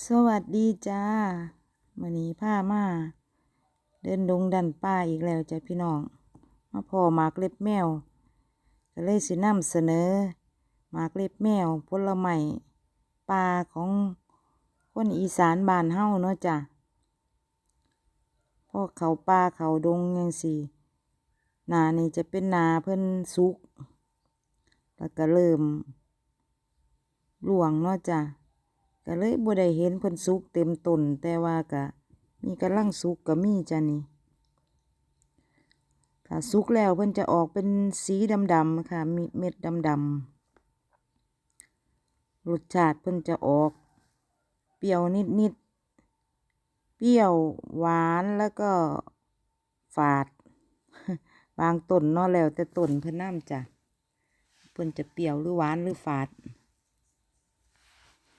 สวัสดีจ้ามื่อนี้ผ้ามา เดินดงดันป่าอีกแล้วจ้ะพี่น้อง มาพอหมากเล็บแมว ก็เลยสินำเสนอหมากเล็บแมวผลไม้ปลาของคนอีสานบ้านเฮาเนาะจ้ะพวกเขาป่าเขาดงยังสี่นานี่จะเป็นนาเพิ่นสุก แล้วก็เริ่มหลวงเนาะจ้ะ ก็เลยบ่ได้เห็นเพิ่นสุกเต็มต้นแต่ว่าก็มีกำลังสุกก็มีจ้ะนี่ถ้าสุกแล้วเพิ่นจะออกเป็นสีดำๆค่ะมีเม็ดดำๆรสชาติเพิ่นจะออก เปรี้ยวนิดๆเปรี้ยวหวานแล้วก็ฝาด บางต้นเนาะแล้วแต่ต้นเพิ่นน้ำจ้ะเพิ่นจะเปรี้ยวหรือหวานหรือฝาด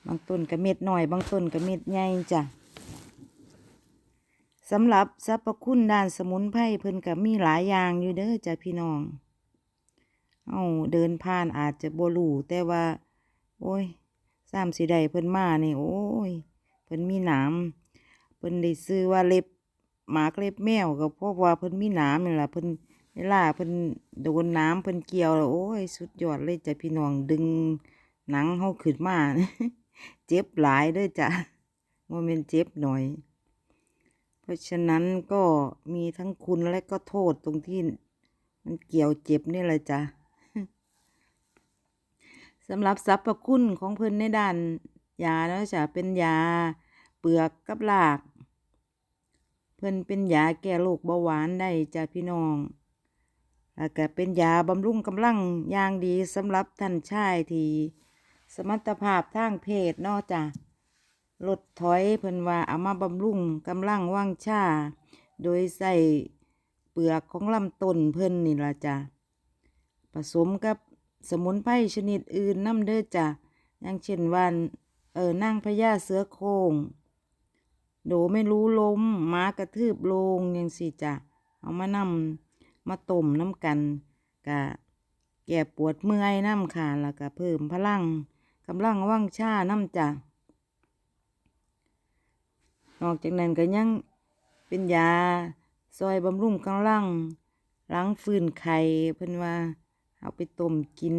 บางต้นก็เม็ดหน่อย บางต้นก็เม็ดใหญ่จ้ะสำหรับสรรพคุณด้านสมุนไพรเพิ่นก็มีหลายอย่างอยู่เด้อจ้ะพี่น้อง เอาเดินผ่านอาจจะบ่รู้แต่ว่า โอ้ยสามสิได้เพิ่นมานี่ โอ้ย เพิ่นมีหนามเพิ่นได้ซื้อว่าเล็บหมากเล็บแมวก็เพราะว่าเพิ่นมีหนามนี่แหละเพิ่นเวลาเพิ่นโดนน้ำเพิ่นเกี่ยวแล้วโอ้ย สุดยอดเลยจ้ะพี่น้องดึงหนังเฮาขึ้นมา เจ็บหลายด้วยจ้ะว่าเป็นเจ็บหน่อย เพราะฉะนั้นก็มีทั้งคุณและก็โทษตรงที่มันเกี่ยวเจ็บนี่แหละจ้ะสำหรับสรรพคุณของเพิ่นในด้านยาเนาะจ้ะเป็นยาเปลือกกับราก เพิ่นเป็นยาแก้โรคเบาหวานได้จ้ะพี่น้องแล้วก็เป็นยาบำรุงกำลังอย่างดีสำหรับท่านชายที่ สมรรถภาพทางเพศนอกจากลดถอยเพิ่นว่าเอามาบำรุงกำลังว่างชาโดยใส่เปลือกของลำต้นเพิ่นนี่ละจ้ะผสมกับสมุนไพรชนิดอื่นน้ำเด้อจ้ะอย่างเช่นวันเออนางพญาเสือโคร่งโดไม่รู้ล้มหมากระทืบลงยังสิจ้ะเอามานำมาต้มน้ำกันกะแก้ปวดเมื่อยน้ำค่ะแล้วก็เพิ่มพลัง กำลังว่างชาน้ำจ้ะนอกจากนั้นก็ยังเป็นยาซอยบำรุงกำลังล้างฟืนไข่เพิ่นว่า เอาไปต้มกิน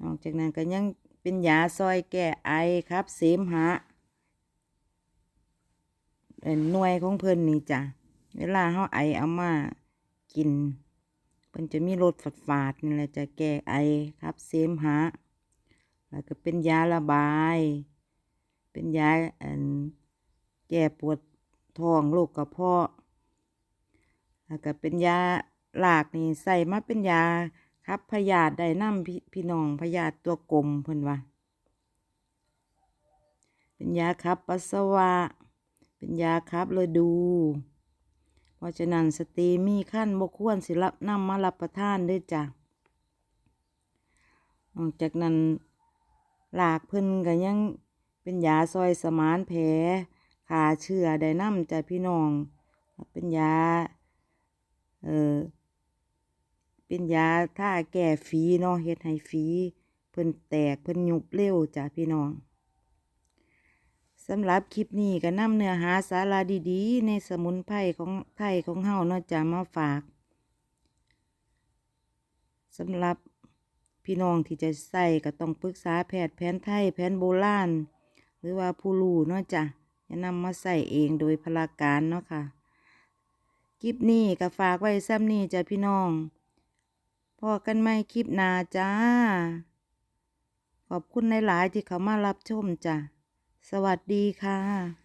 นอกจากนั้นก็ยังเป็นยาซอยแก้ไอครับ เสมหะเป็นหน่วยของเพิ่นนี่จ้ะ เวลาเขาไอเอามากินเพิ่นจะมีรสฝาดฝาดๆนี่แหละจะแก้ไอครับ เสมหะ แล้วก็เป็นยาระบาย เป็นยาอันแก้ปวดท้องโรคกระเพาะ แล้วก็เป็นยาหลากนี่ใส่มาเป็นยาครับพยาธิได้น้ำพี่พี่น้องพยาธิตัวกลมเพิ่นว่า เป็นยาครับปัสสาวะ เป็นยาครับฤดู เพราะฉะนั้นสตรีมีขั้นบกควรสิรับนำมารับประทานด้วยจ้ะนอกจากนั้น หลากเพิ่นก็ยังเป็นยาซอยสมานแผลขาเชื้อได้น้ำจ้ะพี่น้อง เป็นยา เออเป็นยาท่าแก้ฝีเนาะเฮ็ดให้ฝีเพิ่นแตกเพิ่นยุบเร็วจ้ะพี่น้องสำหรับคลิปนี้ก็นำเนื้อหาสาระดีๆ ในสมุนไพรของไทยของเฮาเนาะจะมาฝากสำหรับ พี่น้องที่จะใส่ก็ต้องปรึกษาแพทย์แผนไทยแผนโบราณหรือว่าผู้รู้เนาะจ้ะจะนำมาใส่เองโดยพลาการเนาะค่ะคลิปนี้ก็ฝากไว้ซ้ำนี้จ้ะพี่น้องพอกันไหมคลิปนาจ้า ขอบคุณหลาย ๆ ที่เขามารับชมจ้ะ สวัสดีค่ะ